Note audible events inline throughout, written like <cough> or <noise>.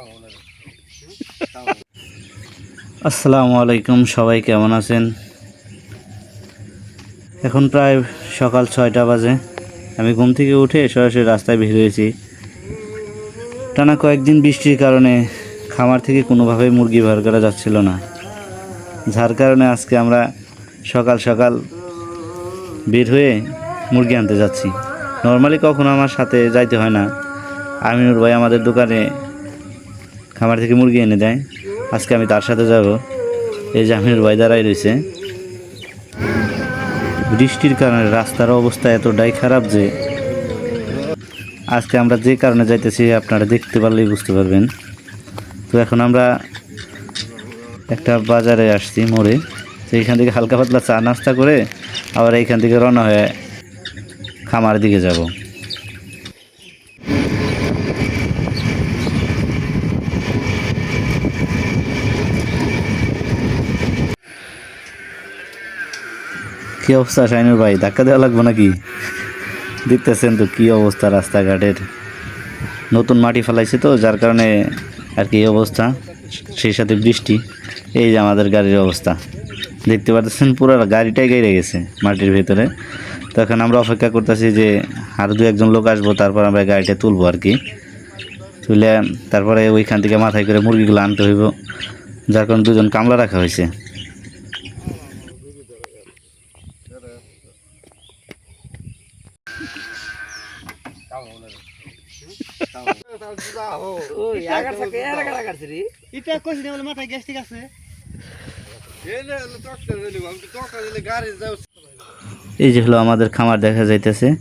<laughs> আসসালামু আলাইকুম, সবাই কেমন আছেন? এখন প্রায় সকাল ছয়টা বাজে। আমি ঘুম থেকে উঠে সরাসরি রাস্তায় বের হয়েছি। টানা কয়েকদিন বৃষ্টির কারণে খামার থেকে কোনোভাবেই মুরগি বের করা যাচ্ছিল না। যার কারণে আজকে আমরা সকাল সকাল বের হয়ে মুরগি আনতে যাচ্ছি। নর্মালি কখনো আমার সাথে যাইতে হয় না। আমিনুর ভাই আমাদের দোকানে খামার থেকে মুরগি এনে দেয়। আজকে আমি তার সাথে যাব। এই যে আমিনুর ভাই দাঁড়াই রয়েছে। বৃষ্টির কারণে রাস্তার অবস্থা এতটাই খারাপ যে আজকে আমরা যে কারণে যাইতেছি আপনারা দেখতে পারলেই বুঝতে পারবেন। তো এখন আমরা একটা বাজারে আসছি মোড়ে। তো এইখান থেকে হালকা পাতলা চা নাস্তা করে আবার এইখান থেকে রওনা হয়ে খামার দিকে যাব। কি অবস্থা শাইনুর ভাই? ধাক্কা দেওয়া লাগবে নাকি? দেখতেছেন তো কি অবস্থা রাস্তাঘাটের। নতুন মাটি ফেলাইছে তো, যার কারণে আর কি অবস্থা, সেই সাথে বৃষ্টি। এই যে আমাদের গাড়ির অবস্থা। দেখতে পাচ্ছেন পুরো গাড়িটাই গাইরে গেছে মাটির ভেতরে। তো এখন আমরা অপেক্ষা করতেছি যে আর দু একজন লোক আসব, তারপর আমরা গাড়িটা তুলবো আর কি। তুলে তারপরে ওইখান থেকে মাথায় করে মুরগিগুলো আনতে হইব, যার কারণে দুজন কামলা রাখা হয়েছে। এই যে হলো আমাদের খামার দেখা যাইতেছে।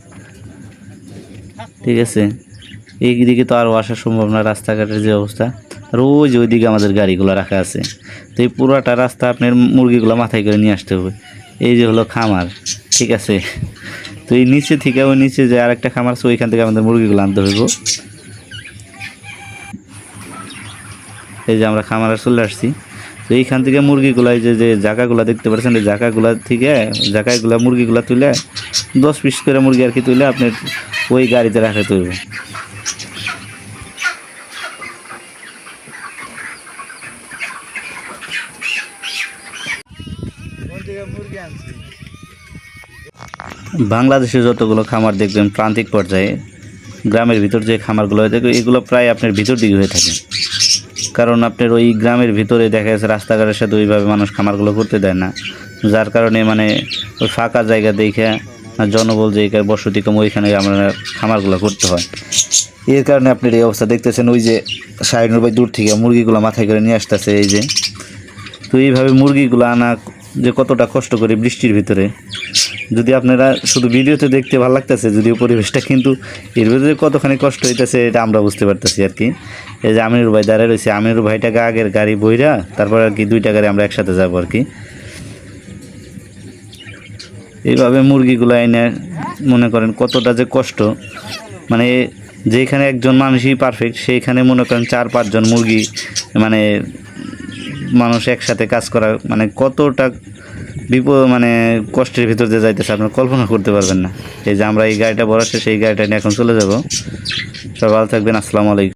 ঠিক আছে? এই দিকে তো আরও আসা সম্ভব না রাস্তাঘাটের যে অবস্থা। আর যে ওইদিকে আমাদের গাড়িগুলো রাখা আছে। তো এই পুরোটা রাস্তা আপনার মুরগিগুলো মাথায় করে নিয়ে আসতে হবে। এই যে হলো খামার। ঠিক আছে? তো এই নিচে থেকে ওই নিচে যে আরেকটা খামার আছে, ওইখান থেকে আমাদের মুরগিগুলো আনতে হইব। এই যে আমরা খামারে চলে আসছি। তো এইখান থেকে মুরগিগুলা, এই যে জায়গাগুলো দেখতে পাচ্ছেন, এই জায়গাগুলা থেকে, জায়গাগুলা, মুরগিগুলা তুলে দশ পিস করে মুরগি আর কি তুলে আপনি ওই গাড়িতে রাখাতে হইব। বাংলাদেশে যতগুলো খামার দেখবেন প্রান্তিক পর্যায়ে, গ্রামের ভিতর যে খামারগুলো হয়ে থাকে এগুলো প্রায় আপনার ভিতর দিকে হয়ে থাকে। কারণ আপনার ওই গ্রামের ভিতরে দেখা যাচ্ছে রাস্তাঘাটের সাথে ওইভাবে মানুষ খামারগুলো করতে দেয় না। যার কারণে মানে ওই ফাঁকা জায়গা দেখে জনবল জায়গায় বসতি কম, ওইখানে আমরা খামারগুলো করতে হয়। এর কারণে আপনার এই অবস্থা দেখতেছেন, ওই যে সাইনুর ভাই দূর থেকে মুরগিগুলো মাথায় করে নিয়ে আসতেছে, এই যে। তো এইভাবে মুরগিগুলো আনা যে কতটা কষ্ট করে বৃষ্টির ভিতরে যদি আপনারা শুধু ভিডিওতে দেখতে ভালো লাগতেছে, যদিও পরিবেশটা কিন্তু এর ভিতরে কতখানি কষ্ট হইতেছে, এটা আমরা বুঝতে পারতেছি আর কি। এই যে আমিনুর ভাই দাঁড়ায় রয়েছে আমিনুর ভাইটাকে আগের গাড়ি বইরা তারপর আর কি দুইটা গাড়ি আমরা একসাথে যাব আর কি। এইভাবে মুরগিগুলো এনে মনে করেন কতটা যে কষ্ট। মানে যেখানে একজন মানুষই পারফেক্ট সেইখানে মনে করেন চার, পাঁচজন মুরগি মানে মানুষ একসাথে কাজ করা মানে কতটা বিপদ মানে কষ্টের ভিতর দিয়ে যাইতেছে, আপনার কল্পনা করতে পারবেন না। এই যে আমরা এই গাড়িটা বড় সেই গাড়িটা নিয়ে এখন চলে যাব। সবাই ভালো থাকবেন, আসসালামু আলাইকুম।